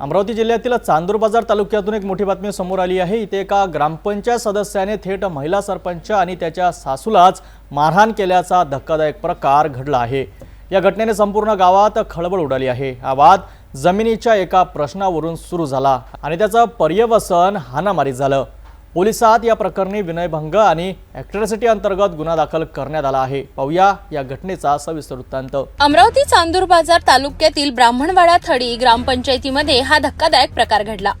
अमरावती जिल्ह्यातील चांदूर बाजार तालुक्यातून एक मोठी बातमी समोर आली आहे. इथे एका ग्रामपंचायत सदस्याने थेट महिला सरपंच आणि त्याच्या सासूलाच मारहाण केल्याचा धक्कादायक प्रकार घडला आहे. या घटनेने संपूर्ण गावात खळबळ उडाली आहे. हा वाद जमिनीच्या एका प्रश्नावरून सुरू झाला आणि त्याचं पर्यवसन हाणामारी झालं. पोलिसात या प्रकरणी विनयभंग आणि ॲक्ट्रॉसिटी अंतर्गत गुन्हा दाखल करण्यात आला आहे. पाहूया या घटनेचा सविस्तर वृत्तांत. अमरावती चांदूर बाजार तालुक्यातील ब्राह्मणवाडा थडी ग्रामपंचायतीमध्ये हा धक्कादायक प्रकार घडला.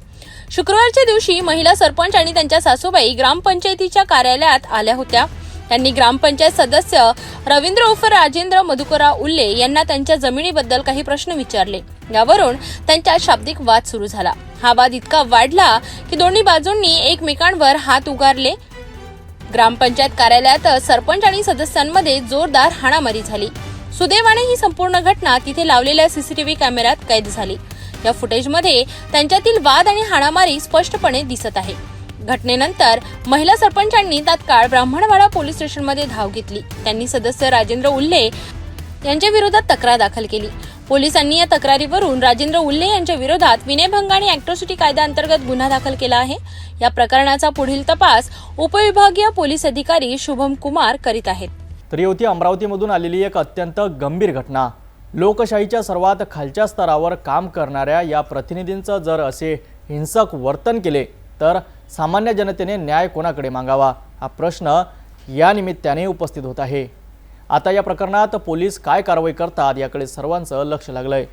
शुक्रवारच्या दिवशी महिला सरपंच आणि त्यांच्या सासूबाई ग्रामपंचायतीच्या कार्यालयात आल्या होत्या. त्यांनी ग्रामपंचायत सदस्य रवींद्र उर्फ राजेंद्र मधुकरा उल्ले यांना त्यांच्या जमिनीबद्दल काही प्रश्न विचारले. यावरून त्यांच्या शाब्दिक वाद सुरू झाला. हा वाद इतका वाढला की दोन्ही बाजूंनी एकमेकांवर हात उगारले. ग्रामपंचायत कार्यालयात सरपंच आणि सदस्यांमध्ये जोरदार हाणामारी झाली. सुदैवाने ही संपूर्ण घटना तिथे लावलेल्या सीसीटीव्ही कॅमेऱ्यात कैद झाली. या फुटेजमध्ये त्यांच्यातील वाद आणि हाणामारी स्पष्टपणे दिसत आहे. घटनेनंतर महिला सरपंचांनी तात्काळ ब्राह्मणवाडा पोलीस स्टेशनमध्ये धाव घेतली. त्यांनी सदस्य राजेंद्र उल्ले यांच्या विरोधात तक्रार दाखल केली. पोलिसांनी या तक्रारीवरून राजेंद्र उल्ले यांच्या विरोधात विनयभंग आणि अॅट्रॉसिटी कायद्याअंतर्गत गुन्हा दाखल केला आहे. या प्रकरणाचा पुढील तपास उपविभागीय पोलीस अधिकारी शुभम कुमार करीत आहेत. तर होती अमरावतीमधून आलेली एक अत्यंत गंभीर घटना. लोकशाहीच्या सर्वात खालच्या स्तरावर काम करणाऱ्या या प्रतिनिधींचं जर असे हिंसक वर्तन केले तर सामान्य जनतेने न्याय कोणाकडे मागावा? हा प्रश्न या निमित्ताने उपस्थित होत आहे. आता या प्रकरणात पोलीस काय कारवाई करतात याकडे सर्वांचं लक्ष लागलं आहे